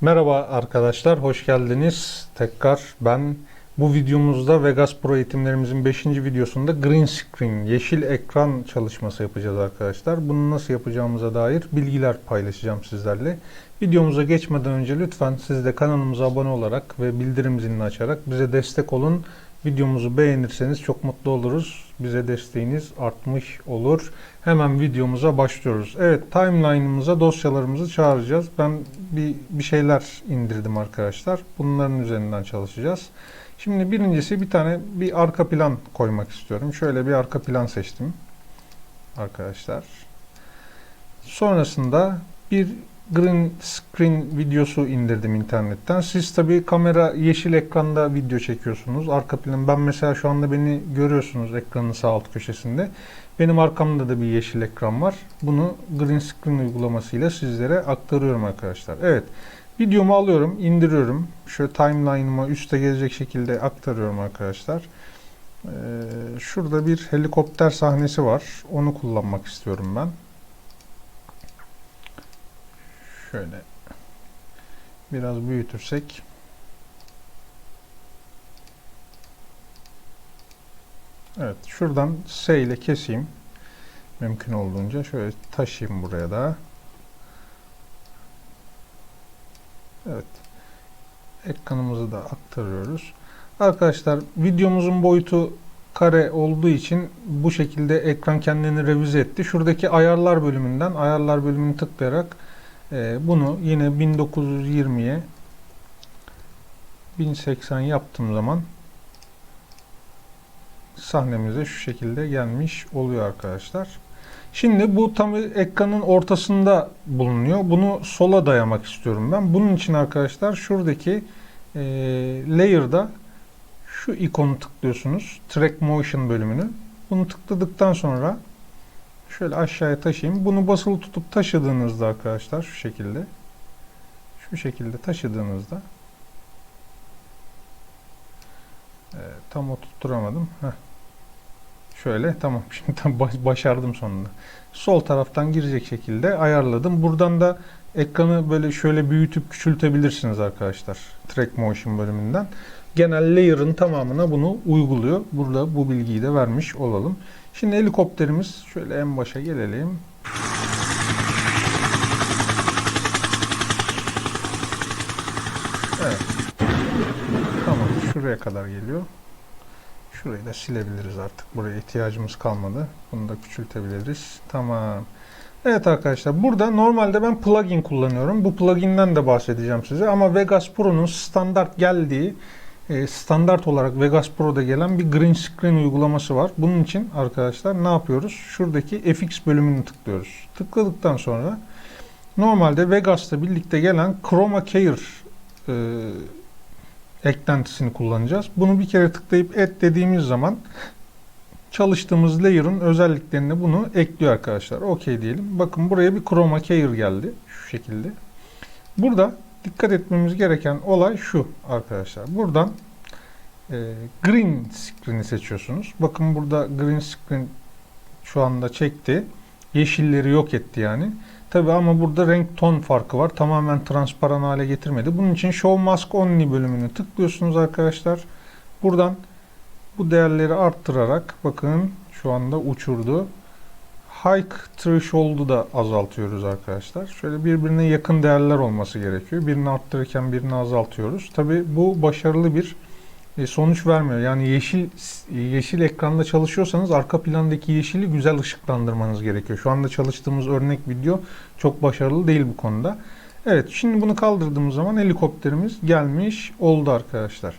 Merhaba arkadaşlar, hoş geldiniz. Tekrar ben bu videomuzda Vegas Pro eğitimlerimizin 5. videosunda green screen, yeşil ekran çalışması yapacağız arkadaşlar. Bunu nasıl yapacağımıza dair bilgiler paylaşacağım sizlerle. Videomuza geçmeden önce lütfen siz de kanalımıza abone olarak ve bildirim zilini açarak bize destek olun. Videomuzu beğenirseniz çok mutlu oluruz. Bize desteğiniz artmış olur. Hemen videomuza başlıyoruz. Evet timeline'ımıza dosyalarımızı çağıracağız. Ben bir, bir şeyler indirdim arkadaşlar. Bunların üzerinden çalışacağız. Şimdi birincisi bir tane bir arka plan koymak istiyorum. Şöyle bir arka plan seçtim. Arkadaşlar. Sonrasında bir green screen videosu indirdim internetten. Siz tabi kamera yeşil ekranda video çekiyorsunuz. Arka plan ben mesela şu anda beni görüyorsunuz ekranın sağ alt köşesinde. Benim arkamda da bir yeşil ekran var. Bunu green screen uygulamasıyla sizlere aktarıyorum arkadaşlar. Evet. Videomu alıyorum, indiriyorum. Şöyle timeline'ıma üste gelecek şekilde aktarıyorum arkadaşlar. Ee, şurada bir helikopter sahnesi var. Onu kullanmak istiyorum ben. Şöyle. Biraz büyütürsek. Evet şuradan S ile keseyim. Mümkün olduğunca şöyle taşıyayım buraya da. Evet. Ekranımızı da aktarıyoruz. Arkadaşlar videomuzun boyutu kare olduğu için bu şekilde ekran kendini revize etti. Şuradaki ayarlar bölümünden ayarlar bölümünü tıklayarak bunu yine 1920'ye 1080 yaptığım zaman sahnemize şu şekilde gelmiş oluyor arkadaşlar. Şimdi bu tam ekranın ortasında bulunuyor. Bunu sola dayamak istiyorum ben. Bunun için arkadaşlar şuradaki e, layer'da şu ikonu tıklıyorsunuz. Track Motion bölümünü. Bunu tıkladıktan sonra Şöyle aşağıya taşıyayım. Bunu basılı tutup taşıdığınızda arkadaşlar şu şekilde şu şekilde taşıdığınızda e, tam oturtturamadım. Heh. Şöyle tamam şimdi başardım sonunda. Sol taraftan girecek şekilde ayarladım. Buradan da ekranı böyle şöyle büyütüp küçültebilirsiniz arkadaşlar. Track Motion bölümünden. Genel layer'ın tamamına bunu uyguluyor. Burada bu bilgiyi de vermiş olalım. Şimdi helikopterimiz şöyle en başa gelelim. Evet. Tamam şuraya kadar geliyor. Şurayı da silebiliriz artık. Buraya ihtiyacımız kalmadı. Bunu da küçültebiliriz. Tamam. Evet arkadaşlar burada normalde ben plugin kullanıyorum. Bu pluginden de bahsedeceğim size ama Vegas Pro'nun standart geldiği e, standart olarak Vegas Pro'da gelen bir green screen uygulaması var. Bunun için arkadaşlar ne yapıyoruz? Şuradaki FX bölümünü tıklıyoruz. Tıkladıktan sonra normalde Vegas'ta birlikte gelen Chroma Care e, eklentisini kullanacağız. Bunu bir kere tıklayıp et dediğimiz zaman çalıştığımız layer'ın özelliklerini bunu ekliyor arkadaşlar. OK diyelim. Bakın buraya bir Chroma Care geldi. Şu şekilde. Burada dikkat etmemiz gereken olay şu arkadaşlar. Buradan e, green screen'i seçiyorsunuz. Bakın burada green screen şu anda çekti. Yeşilleri yok etti yani. Tabi ama burada renk ton farkı var. Tamamen transparan hale getirmedi. Bunun için Show Mask Only bölümünü tıklıyorsunuz arkadaşlar. Buradan bu değerleri arttırarak bakın şu anda uçurdu. High threshold'u da azaltıyoruz arkadaşlar. Şöyle birbirine yakın değerler olması gerekiyor. Birini arttırırken birini azaltıyoruz. Tabi bu başarılı bir sonuç vermiyor. Yani yeşil yeşil ekranda çalışıyorsanız arka plandaki yeşili güzel ışıklandırmanız gerekiyor. Şu anda çalıştığımız örnek video çok başarılı değil bu konuda. Evet şimdi bunu kaldırdığımız zaman helikopterimiz gelmiş oldu arkadaşlar.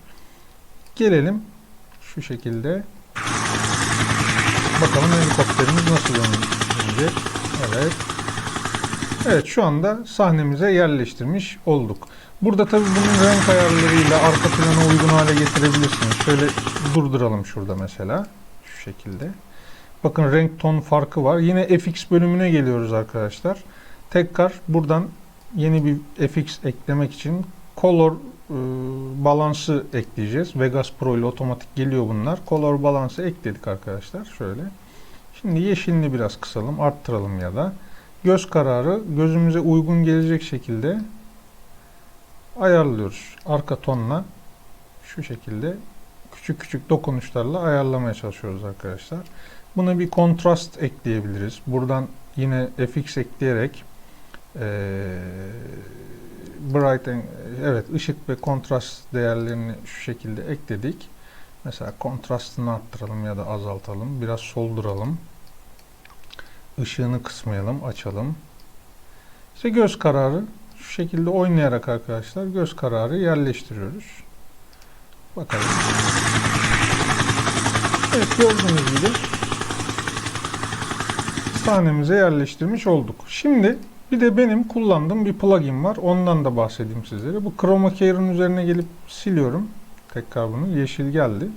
Gelelim şu şekilde. Bakalım helikopterimiz nasıl dönecek. Evet. Evet şu anda sahnemize yerleştirmiş olduk. Burada tabii bunun renk ayarlarıyla arka plana uygun hale getirebilirsiniz. Şöyle durduralım şurada mesela. Şu şekilde. Bakın renk ton farkı var. Yine FX bölümüne geliyoruz arkadaşlar. Tekrar buradan yeni bir FX eklemek için color e, balansı ekleyeceğiz. Vegas Pro ile otomatik geliyor bunlar. Color balansı ekledik arkadaşlar. Şöyle. Şimdi yeşilini biraz kısalım, arttıralım ya da göz kararı gözümüze uygun gelecek şekilde ayarlıyoruz. Arka tonla şu şekilde küçük küçük dokunuşlarla ayarlamaya çalışıyoruz arkadaşlar. Buna bir kontrast ekleyebiliriz. Buradan yine FX ekleyerek eee bright and- evet ışık ve kontrast değerlerini şu şekilde ekledik. Mesela kontrastını arttıralım ya da azaltalım. Biraz solduralım. Işığını kısmayalım, açalım. İşte göz kararı şu şekilde oynayarak arkadaşlar göz kararı yerleştiriyoruz. Bakalım. Evet gördüğünüz gibi sahnemize yerleştirmiş olduk. Şimdi bir de benim kullandığım bir plugin var. Ondan da bahsedeyim sizlere. Bu Chroma Key'in üzerine gelip siliyorum. Tekrar bunu. Yeşil geldi.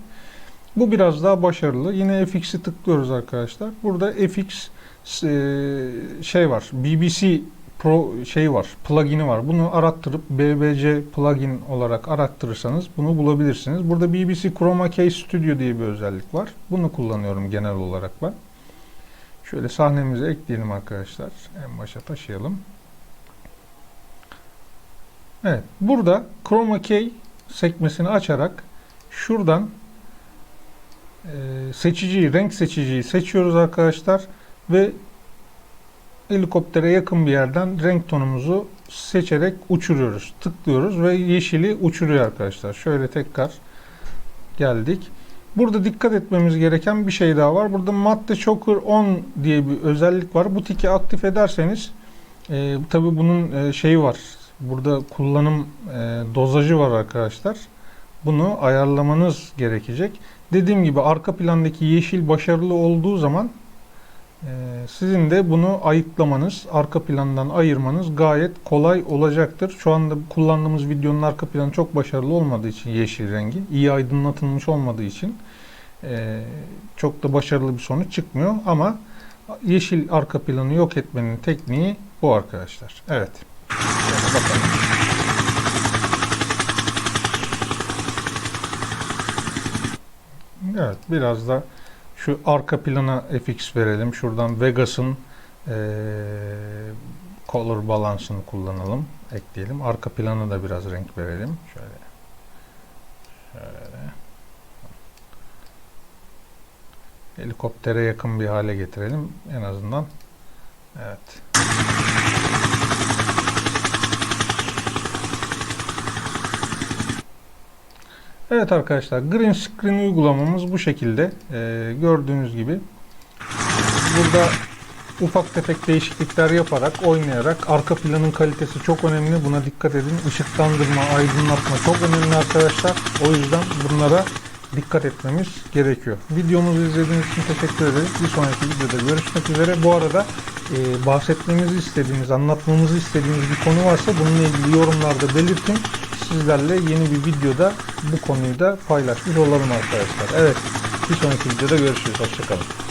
Bu biraz daha başarılı. Yine FX'i tıklıyoruz arkadaşlar. Burada FX şey var. BBC Pro şey var. Plugin'i var. Bunu arattırıp BBC plugin olarak arattırırsanız bunu bulabilirsiniz. Burada BBC Chroma Key Studio diye bir özellik var. Bunu kullanıyorum genel olarak ben. Şöyle sahnemize ekleyelim arkadaşlar. En başa taşıyalım. Evet. Burada Chroma Key sekmesini açarak şuradan e, seçiciyi, renk seçiciyi seçiyoruz arkadaşlar ve helikoptere yakın bir yerden renk tonumuzu seçerek uçuruyoruz. Tıklıyoruz ve yeşili uçuruyor arkadaşlar. Şöyle tekrar geldik. Burada dikkat etmemiz gereken bir şey daha var. Burada madde choker on diye bir özellik var. Bu tiki aktif ederseniz e, tabi bunun e, şeyi var. Burada kullanım e, dozajı var arkadaşlar. Bunu ayarlamanız gerekecek. Dediğim gibi arka plandaki yeşil başarılı olduğu zaman sizin de bunu ayıklamanız, arka plandan ayırmanız gayet kolay olacaktır. Şu anda kullandığımız videonun arka planı çok başarılı olmadığı için yeşil rengi, iyi aydınlatılmış olmadığı için e, çok da başarılı bir sonuç çıkmıyor. Ama yeşil arka planı yok etmenin tekniği bu arkadaşlar. Evet. Evet, biraz da şu arka plana FX verelim. Şuradan Vegas'ın eee color balance'ını kullanalım. Ekleyelim. Arka plana da biraz renk verelim. Şöyle. Şöyle. Helikoptere yakın bir hale getirelim. En azından. Evet. Evet arkadaşlar green screen uygulamamız bu şekilde. Ee, gördüğünüz gibi burada ufak tefek değişiklikler yaparak oynayarak arka planın kalitesi çok önemli. Buna dikkat edin. Işıklandırma aydınlatma çok önemli arkadaşlar. O yüzden bunlara dikkat etmemiz gerekiyor. Videomuzu izlediğiniz için teşekkür ederiz. Bir sonraki videoda görüşmek üzere. Bu arada e, bahsetmemizi istediğiniz anlatmamızı istediğiniz bir konu varsa bununla ilgili yorumlarda belirtin sizlerle yeni bir videoda bu konuyu da paylaşmış olalım arkadaşlar. Evet bir sonraki videoda görüşürüz. Hoşçakalın.